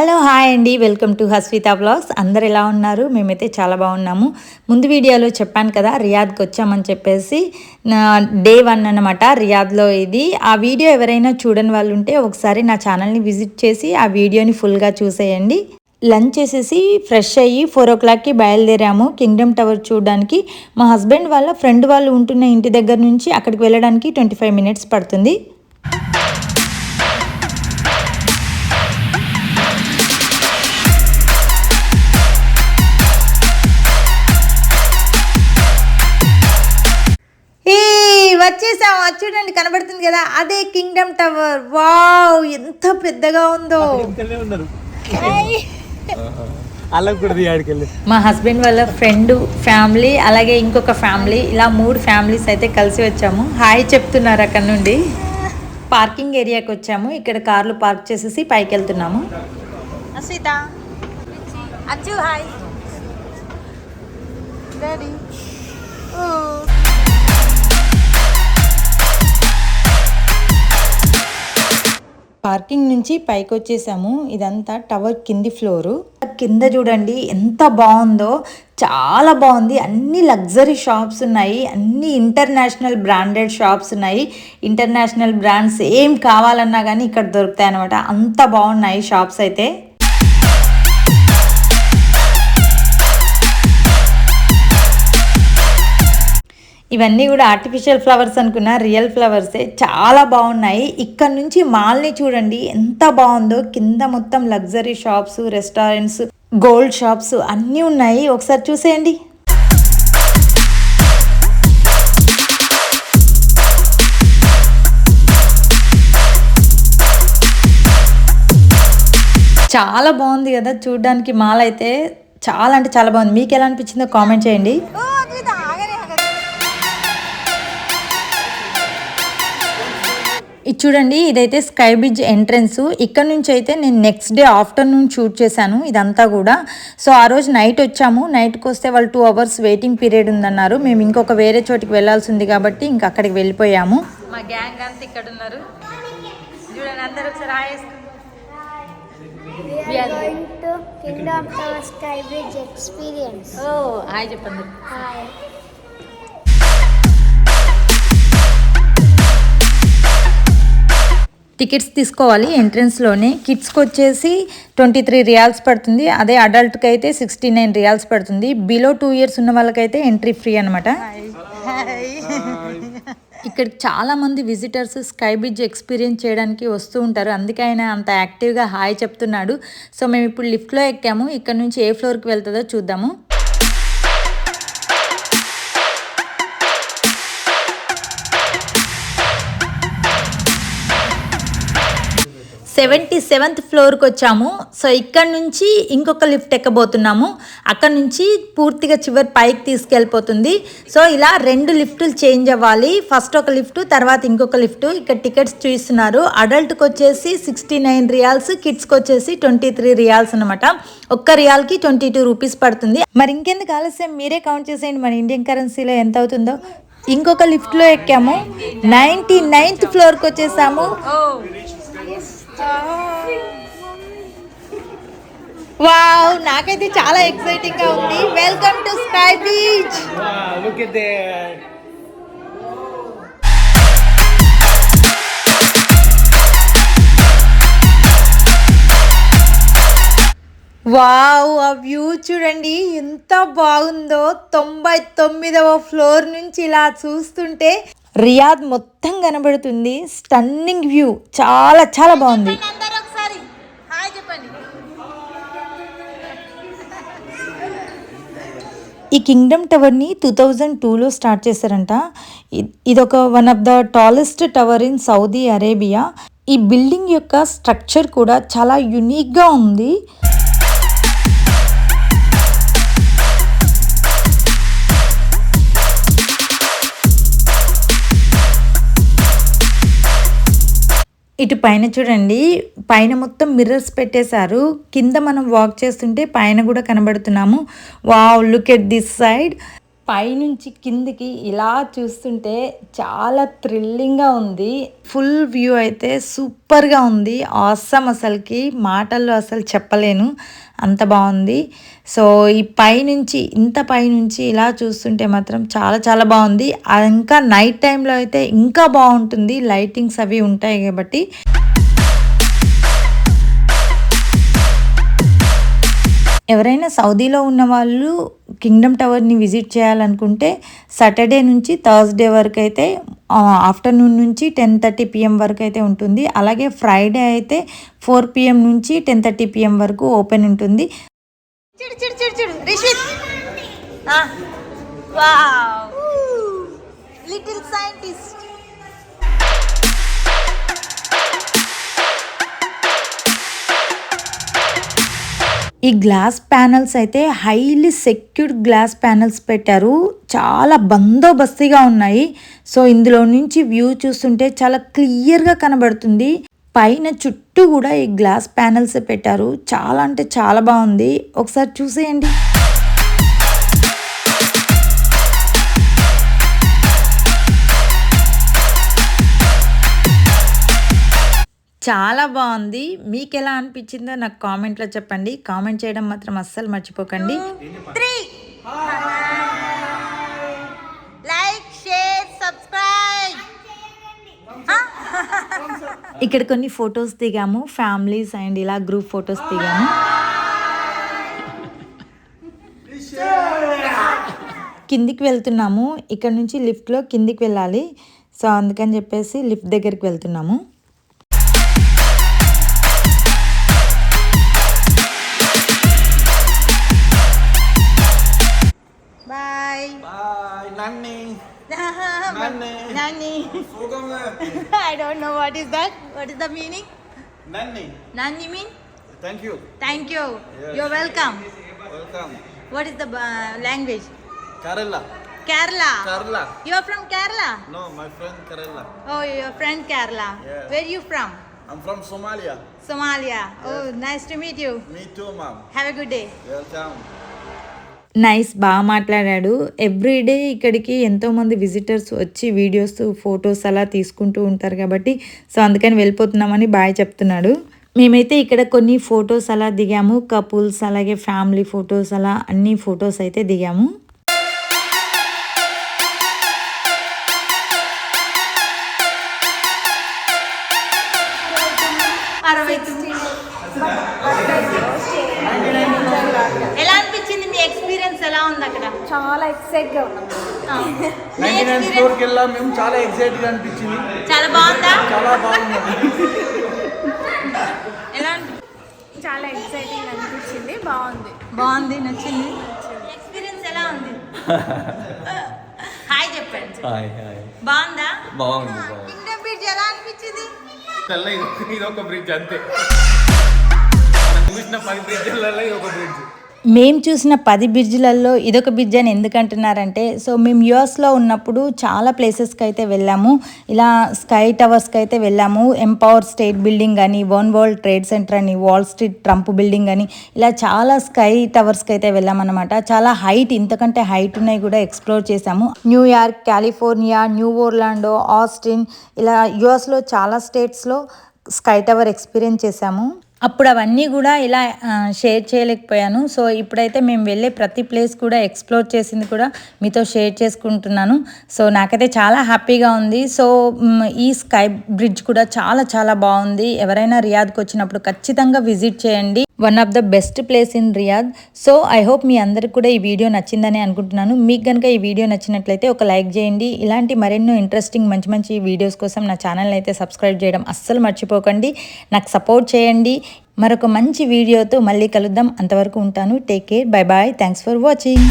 Hello hi అండి. Welcome to Haswitha blogs. అందరు ఎలా ఉన్నారు? మేమైతే చాలా బాగున్నాము. ముందు వీడియోలో చెప్పాను కదా రియాద్కి వచ్చామని చెప్పేసి నా డే వన్ అనమాట రియాద్లో ఇది. ఆ వీడియో ఎవరైనా చూడని వాళ్ళు ఉంటే ఒకసారి నా ఛానల్ని విజిట్ చేసి ఆ వీడియోని ఫుల్గా చూసేయండి. లంచ్ చేసేసి ఫ్రెష్ అయ్యి ఫోర్ ఓ క్లాక్కి బయలుదేరాము కింగ్డమ్ టవర్ చూడడానికి. మా హస్బెండ్ వాళ్ళ ఫ్రెండ్ వాళ్ళు ఉంటున్న ఇంటి దగ్గర నుంచి అక్కడికి వెళ్ళడానికి ట్వంటీ ఫైవ్ మినిట్స్ పడుతుంది. చూడండి కనబడుతుంది కదా అదే కింగ్డమ్ టవర్ వావ్ ఎంత పెద్దగా ఉందో. మా హస్బెండ్ వాళ్ళ ఫ్రెండ్ ఫ్యామిలీ అలాగే ఇంకొక ఫ్యామిలీ ఇలా మూడు ఫ్యామిలీస్ అయితే కలిసి వచ్చాము. హాయ్ చెప్తున్నారు అక్కడ నుండి. పార్కింగ్ ఏరియాకి వచ్చాము. ఇక్కడ కార్లు పార్క్ చేసేసి పైకి వెళ్తున్నాము. అసిత అచ్చు హాయ్ డాడీ పార్కింగ్ నుంచి పైకి వచ్చేసాము ఇదంతా టవర్ కింది ఫ్లోరు. కింద చూడండి ఎంత బాగుందో చాలా బాగుంది. అన్ని లగ్జరీ షాప్స్ ఉన్నాయి. అన్ని ఇంటర్నేషనల్ బ్రాండెడ్ షాప్స్ ఉన్నాయి. ఇంటర్నేషనల్ బ్రాండ్స్ ఏం కావాలన్నా కానీ ఇక్కడ దొరుకుతాయి అనమాట అంత బాగున్నాయి షాప్స్ అయితే. ఇవన్నీ కూడా ఆర్టిఫిషియల్ ఫ్లవర్స్ అనుకున్న రియల్ ఫ్లవర్సే చాలా బాగున్నాయి. ఇక్కడ నుంచి మాల్ని చూడండి ఎంత బాగుందో. కింద మొత్తం luxury shops restaurants gold shops అన్నీ ఉన్నాయి. ఒకసారి చూసేయండి. చాలా బాగుంది కదా చూడడానికి మాల్ అయితే. చాలా అంటే చాలా బాగుంది. మీకు ఎలా అనిపించిందో కామెంట్ చేయండి. ఇది చూడండి ఇదైతే స్కై బ్రిడ్జ్ ఎంట్రన్స్. ఇక్కడ నుంచి అయితే నేను నెక్స్ట్ డే ఆఫ్టర్నూన్ షూట్ చేశాను ఇదంతా కూడా. సో ఆ రోజు నైట్ వచ్చాము. నైట్కి వస్తే వాళ్ళు టూ అవర్స్ వెయిటింగ్ పీరియడ్ ఉందన్నారు. మేము ఇంకొక వేరే చోటికి వెళ్ళాల్సి ఉంది కాబట్టి ఇంక అక్కడికి వెళ్ళిపోయాము. మా గ్యాంగ్ అంతా ఇక్కడ ఉన్నారు. చూడండి అందరూ ఒకసారి hi We are going to Kingdom Tower Sky Bridge experience. ఓ హాయ్ చెప్పండి. Hi. టికెట్స్ తీసుకోవాలి ఎంట్రన్స్లోనే. కిడ్స్కి వచ్చేసి ట్వంటీ త్రీ రియాల్స్ పడుతుంది. అదే అడల్ట్కి అయితే సిక్స్టీ నైన్ రియాల్స్ పడుతుంది. బిలో టూ ఇయర్స్ ఉన్న వాళ్ళకైతే ఎంట్రీ ఫ్రీ అనమాట ఇక్కడ చాలామంది విజిటర్స్ స్కై బ్రిడ్జ్ ఎక్స్పీరియన్స్ చేయడానికి వస్తూ ఉంటారు. అందుకే ఆయన అంత యాక్టివ్గా హాయ్ చెప్తున్నాడు. సో మేము ఇప్పుడు లిఫ్ట్లో ఎక్కాము. ఇక్కడ నుంచి ఏ ఫ్లోర్కి వెళ్తుందో చూద్దాము. సెవెంటీ సెవెంత్ ఫ్లోర్కి వచ్చాము. సో ఇక్కడ నుంచి ఇంకొక లిఫ్ట్ ఎక్కబోతున్నాము. అక్కడ నుంచి పూర్తిగా చివరి పైకి తీసుకెళ్ళిపోతుంది. సో ఇలా రెండు లిఫ్టులు చేంజ్ అవ్వాలి. ఫస్ట్ ఒక లిఫ్ట్ తర్వాత ఇంకొక లిఫ్ట్. ఇక్కడ టికెట్స్ చూస్తున్నారు. అడల్ట్కి వచ్చేసి సిక్స్టీ నైన్ రియాల్స్ కిడ్స్కి వచ్చేసి ట్వంటీ త్రీ రియాల్స్ అనమాట ఒక్క రియాల్కి ట్వంటీ టూ రూపీస్ పడుతుంది. మరి ఇంకెందుకు ఆలస్యం? మీరే కౌంట్ చేసేయండి. మన ఇండియన్ కరెన్సీలో ఎంత అవుతుందో. ఇంకొక లిఫ్ట్లో ఎక్కాము. నైంటీ నైన్త్ ఫ్లోర్కి వచ్చేసాము. వావ్ నాకైతే చాలా ఎక్సైటింగ్గా ఉంది. Welcome to sky beach look at there wow ఆ వ్యూ చూడండి. ఎంత బాగుందో. తొంభై తొమ్మిదవ ఫ్లోర్ నుంచి ఇలా చూస్తుంటే రియాద్ మొత్తం కనబడుతుంది. స్టన్నింగ్ వ్యూ చాలా చాలా బాగుంది. ఈ కింగ్డమ్ టవర్ని టూ థౌజండ్ టూలో స్టార్ట్ చేశారంట. ఇదొక one of the tallest tower in Saudi Arabia. ఈ బిల్డింగ్ యొక్క స్ట్రక్చర్ కూడా చాలా యునిక్గా ఉంది. ఇటు పైన చూడండి పైన మొత్తం మిర్రర్స్ పెట్టేశారు. కింద మనం వాక్ చేస్తుంటే పైన కూడా కనబడుతున్నాము. Wow look at this side పైనుంచి కిందికి ఇలా చూస్తుంటే చాలా థ్రిల్లింగ్గా ఉంది. ఫుల్ వ్యూ అయితే సూపర్గా ఉంది. ఆసమ్ అసలుకి మాటల్లో అసలు చెప్పలేను. అంత బాగుంది. సో ఈ పైనుంచి ఇంత పైనుంచి ఇలా చూస్తుంటే మాత్రం చాలా చాలా బాగుంది. ఇంకా నైట్ టైంలో అయితే ఇంకా బాగుంటుంది. లైటింగ్స్ అవి ఉంటాయి కాబట్టి. ఎవరైనా సౌదీలో ఉన్న వాళ్ళు కింగ్డమ్ టవర్ని విజిట్ చేయాలనుకుంటే సాటర్డే నుంచి థర్స్డే వరకు అయితే ఆఫ్టర్నూన్ నుంచి టెన్ థర్టీ పిఎం వరకు అయితే ఉంటుంది. అలాగే ఫ్రైడే అయితే ఫోర్ పిఎం నుంచి టెన్ థర్టీ పిఎం వరకు ఓపెన్ ఉంటుంది. చిడు చిడు చిడు చిడు. రిషిత్. వావ్. Little scientist. ఈ గ్లాస్ ప్యానల్స్ అయితే హైలీ సెక్యూర్డ్ గ్లాస్ ప్యానల్స్ పెట్టారు. చాలా బందోబస్తుగా ఉన్నాయి. సో ఇందులో నుంచి వ్యూ చూస్తుంటే చాలా క్లియర్గా కనబడుతుంది. పైన చుట్టూ కూడా ఈ గ్లాస్ ప్యానల్స్ పెట్టారు. చాలా అంటే చాలా బాగుంది. ఒకసారి చూసేయండి. చాలా బాగుంది. మీకు ఎలా అనిపించిందో నాకు కామెంట్లో చెప్పండి. కామెంట్ చేయడం మాత్రం అస్సలు మర్చిపోకండి. త్రీ లైక్ షేర్ సబ్స్క్రైబ్ ఇక్కడ కొన్ని ఫొటోస్ దిగాము. ఫ్యామిలీస్ అండ్ ఇలా గ్రూప్ ఫొటోస్ దిగాము. కిందికి వెళ్తున్నాము. ఇక్కడ నుంచి లిఫ్ట్లో కిందికి వెళ్ళాలి. సో అందుకని చెప్పేసి లిఫ్ట్ దగ్గరికి వెళ్తున్నాము. Nani. I don't know what is that. What is the meaning? Nani. Nani mean? Thank you. Thank you. Yes. You're welcome. Welcome. What is the uh, language? Kerala. Kerala. Kerala. You are from Kerala? No, my friend Kerala. Oh, your friend Kerala. Yes. Where are you from? I'm from Somalia. Somalia. Oh, yes. Oh, nice to meet you. Me too, ma'am. Have a good day. Welcome. Nice బాగా మాట్లాడాడు. Everyday ఇక్కడికి ఎంతోమంది visitors వచ్చి videos photos అలా తీసుకుంటూ ఉంటారు కాబట్టి so అందుకని వెళ్ళిపోతున్నామని బాయ్ చెప్తున్నాడు. మేమైతే ఇక్కడ కొన్ని ఫొటోస్ అలా దిగాము. కపుల్స్ అలాగే ఫ్యామిలీ ఫొటోస్ అలా అన్ని ఫొటోస్ అయితే దిగాము. నైన్టీ నైన్ experience స్టోర్కి వెళ్ళాం మేము చాలా ఎక్సైట్గా అనిపించింది. చాలా బాగుందా? చాలా బాగుంది ఎలా చాలా ఎక్సైటింగ్ అనిపించింది. బాగుంది. బాగుంది నచ్చింది? ఎక్స్పీరియన్స్ ఎలా ఉంది? హాయ్ చెప్పండి. Hi hi. బాగుందా? బాగుంది బాగుంది. బ్రిడ్జ్ ఎలా అనిపించింది? తెల్ల ఇది- ఒక బ్రిడ్జ్ అంతే. చూసిన పది బ్రిడ్జ్లలో ఇది ఒక బ్రిడ్జ్. మేము చూసిన పది బ్రిడ్జ్లలో ఇదొక బ్రిడ్జ్ అని ఎందుకంటున్నారంటే సో మేము యూఎస్లో ఉన్నప్పుడు చాలా ప్లేసెస్కి అయితే వెళ్ళాము. ఇలా స్కై టవర్స్కి అయితే వెళ్ళాము. ఎంపవర్ స్టేట్ బిల్డింగ్ అని వన్ వరల్డ్ ట్రేడ్ సెంటర్ అని వాల్ స్ట్రీట్ ట్రంప్ బిల్డింగ్ అని ఇలా చాలా స్కై టవర్స్కి అయితే వెళ్ళామన్నమాట. చాలా హైట్ ఇంతకంటే హైట్ ఉన్నాయి కూడా ఎక్స్ప్లోర్ చేశాము. New York California new Orlando Austin ఇలా యూఎస్లో చాలా స్టేట్స్లో స్కై టవర్ ఎక్స్పీరియన్స్ చేశాము. అప్పుడు అవన్నీ కూడా ఇలా షేర్ చేయలేకపోయాను. సో ఇప్పుడైతే మేము వెళ్ళే ప్రతి ప్లేస్ కూడా ఎక్స్ప్లోర్ చేసింది కూడా మీతో షేర్ చేసుకుంటున్నాను. సో నాకైతే చాలా హ్యాపీగా ఉంది. సో ఈ స్కై బ్రిడ్జ్ కూడా చాలా చాలా బాగుంది. ఎవరైనా రియాద్కి వచ్చినప్పుడు ఖచ్చితంగా విజిట్ చేయండి. One of the best place in Riyadh. So I hope మీ అందరికి కూడా ఈ వీడియో నచ్చిందని అనుకుంటున్నాను. మీకు కనుక ఈ వీడియో నచ్చినట్లయితే ఒక లైక్ చేయండి. ఇలాంటి మరెన్నో ఇంట్రెస్టింగ్ మంచి మంచి వీడియోస్ కోసం నా ఛానల్ని అయితే సబ్స్క్రైబ్ చేయడం అస్సలు మర్చిపోకండి. నాకు సపోర్ట్ చేయండి. మరొక మంచి వీడియోతో మళ్ళీ కలుద్దాం. అంతవరకు ఉంటాను. Take care. Bye bye thanks for watching.